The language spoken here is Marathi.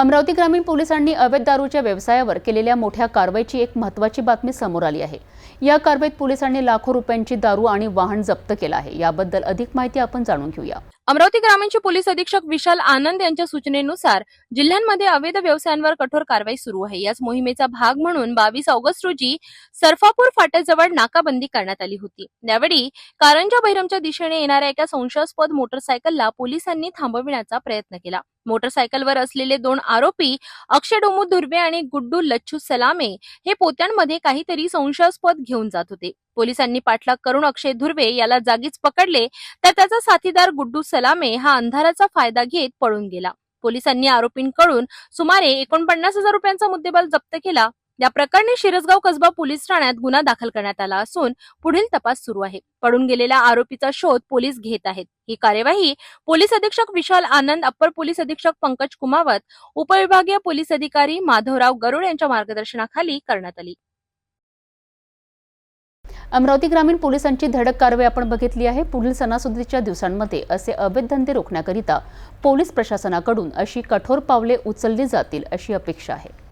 अमरावती ग्रामीण पोलिसांनी अवैध दारूच्या व्यवसायावर केलेल्या मोठ्या कारवाईची एक महत्त्वाची बातमी समोर आली आहे. या कारवाईत पोलिसांनी लाखो रुपयांची दारू आणि वाहन जप्त केलं आहे. याबद्दल अधिक माहिती आपण जाणून घेऊया. अमरावती ग्रामीणचे पोलीस अधीक्षक विशाल आनंद यांच्या सूचनेनुसार जिल्ह्यांमध्ये अवैध व्यवसायांवर कठोर कारवाई सुरू आहे. याच मोहिमेचा भाग म्हणून बावीस ऑगस्ट रोजी सरफापूर फाट्याजवळ नाकाबंदी करण्यात आली होती. त्यावेळी कारंजा बहिरमच्या दिशेने येणाऱ्या एका संशयास्पद मोटरसायकलला पोलिसांनी थांबविण्याचा प्रयत्न केला. मोटरसायकलवर असलेले दोन आरोपी अक्षय डोमू धुर्वे आणि गुड्डू लच्छू सलामे हे पोत्यांमध्ये काहीतरी संशयास्पद घेऊन जात होते. पोलिसांनी पाठलाग करून अक्षय धुर्वे याला जागीच पकडले तर त्याचा साथीदार गुड्डू सलामे हा अंधाराचा फायदा घेत पळून गेला. पोलिसांनी आरोपींकडून सुमारे एकोणपन्नास हजार रुपयांचा मुद्देमाल जप्त केला. या प्रकरणी शिरसगाव कसबा पोलीस ठाण्यात गुन्हा दाखल करण्यात आला असून पुढील तपास सुरू आहे. पडून गेलेल्या आरोपीचा शोध पोलीस घेत आहेत. ही कार्यवाही पोलीस अधीक्षक विशाल आनंद अप्पर पोलीस अधीक्षक पंकज कुमावत उपविभागीय पोलीस अधिकारी माधवराव गरुड यांच्या मार्गदर्शनाखाली करण्यात आली. अमरावती ग्रामीण पोलिसांची धडक कारवाई आपण बघितली आहे. पुढील सणासुदीच्या दिवसांमध्ये असे अवैध धंदे रोखण्याकरिता पोलीस प्रशासनाकडून अशी कठोर पावले उचलली जातील अशी अपेक्षा आहे.